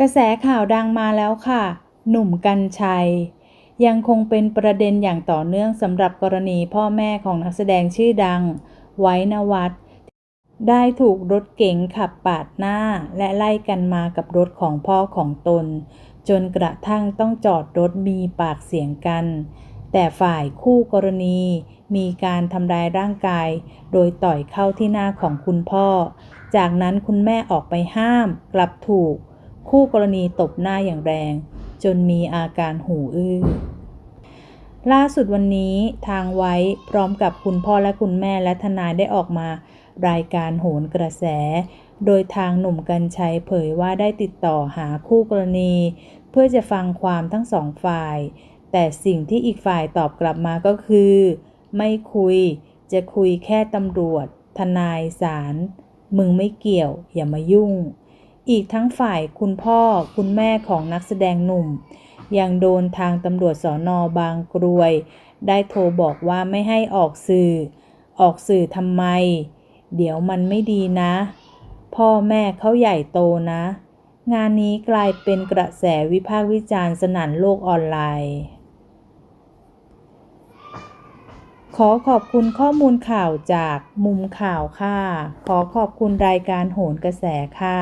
กระแสข่าวดังมาแล้วค่ะ หนุ่มกัญชัย ยังคงเป็นประเด็นอย่างต่อเนื่องสำหรับกรณีพ่อแม่ของนักแสดงชื่อดัง ไว้นวัตได้ถูกรถเก๋งขับปาดหน้าและไล่กันมากับรถของพ่อของตน จนกระทั่งต้องจอดรถมีปากเสียงกัน แต่ฝ่ายคู่กรณีมีการทำร้ายร่างกาย โดยต่อยเข้าที่หน้าของคุณพ่อ จากนั้นคุณแม่ออกไปห้าม กลับถูก คู่กรณีตบหน้าอย่างแรง จนมีอาการหูอื้อ ล่าสุดวันนี้ทางไว้พร้อมกับคุณพ่อและคุณแม่และทนายได้ออกมารายการโหนกระแส โดยทางหนุ่มกัญชัยเผยว่าได้ติดต่อหาคู่กรณี เพื่อจะฟังความทั้งสองฝ่าย แต่สิ่งที่อีกฝ่ายตอบกลับมาก็คือ ไม่คุย จะคุยแค่ตำรวจ ทนายศาลมึงไม่เกี่ยว อย่ามายุ่ง อีกทั้งฝ่ายคุณพ่อคุณแม่ของนักแสดงหนุ่ม ยังโดนทางตำรวจสอนอบางกรวย ได้โทรบอกว่าไม่ให้ออกสื่อ ออกสื่อทำไม เดี๋ยวมันไม่ดีนะ พ่อแม่เขาใหญ่โตนะ งานนี้กลายเป็นกระแสวิพากษ์วิจารณ์สนั่นโลกออนไลน์ ขอขอบคุณข้อมูลข่าวจากมุมข่าวค่ะ ขอขอบคุณรายการโหนกระแสค่ะ